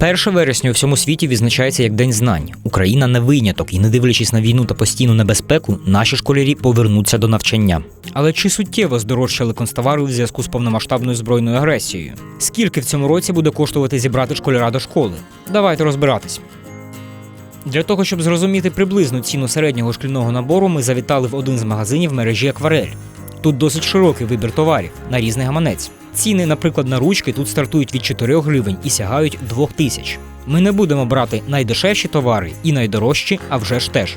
1 вересня у всьому світі відзначається як День знань. Україна не виняток, і не дивлячись на війну та постійну небезпеку, наші школярі повернуться до навчання. Але чи суттєво здорожчали констовари у зв'язку з повномасштабною збройною агресією? Скільки в цьому році буде коштувати зібрати школяра до школи? Давайте розбиратись. Для того, щоб зрозуміти приблизну ціну середнього шкільного набору, ми завітали в один з магазинів мережі Акварель. Тут досить широкий вибір товарів на різний гаманець. Ціни, наприклад, на ручки тут стартують від 4 гривень і сягають 2 тисяч. Ми не будемо брати найдешевші товари і найдорожчі, а вже ж теж.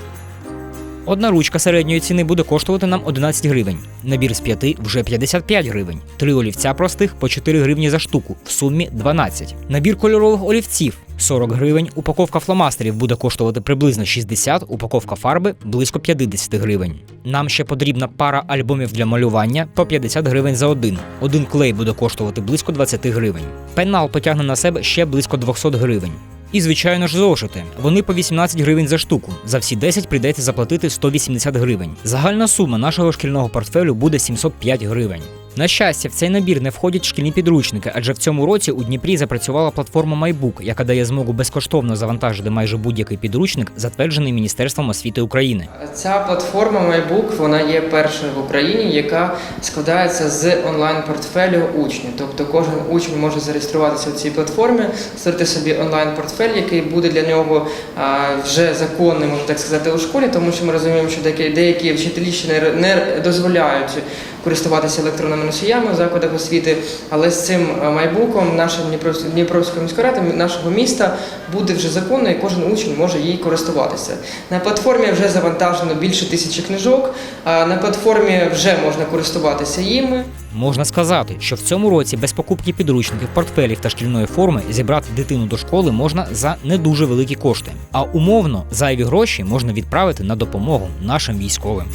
Одна ручка середньої ціни буде коштувати нам 11 гривень. Набір з 5 вже 55 гривень. Три олівця простих по 4 гривні за штуку, в сумі 12. Набір кольорових олівців 40 гривень. Упаковка фломастерів буде коштувати приблизно 60, упаковка фарби близько 50 гривень. Нам ще потрібна пара альбомів для малювання по 50 гривень за один. Один клей буде коштувати близько 20 гривень. Пенал потягне на себе ще близько 200 гривень. І, звичайно ж, зошити. Вони по 18 гривень за штуку. За всі 10 прийдеться заплатити 180 гривень. Загальна сума нашого шкільного портфелю буде 705 гривень. На щастя, в цей набір не входять шкільні підручники, адже в цьому році у Дніпрі запрацювала платформа MyBook, яка дає змогу безкоштовно завантажити майже будь-який підручник, затверджений Міністерством освіти України. Ця платформа MyBook вона є першою в Україні, яка складається з онлайн-портфелю учня. Тобто кожен учень може зареєструватися в цій платформі, створити собі онлайн-портфель, який буде для нього вже законним, можна так сказати, у школі, тому що ми розуміємо, що деякі, деякі вчителі ще не дозволяють користуватися електронними носіями в закладах освіти. Але з цим а, майбуком наша Дніпровська, міська рада нашого міста буде вже законно, і кожен учень може їй користуватися. На платформі вже завантажено більше тисячі книжок. На платформі вже можна користуватися їми. Можна сказати, що в цьому році без покупки підручників, портфелів та шкільної форми зібрати дитину до школи можна за не дуже великі кошти. А умовно зайві гроші можна відправити на допомогу нашим військовим.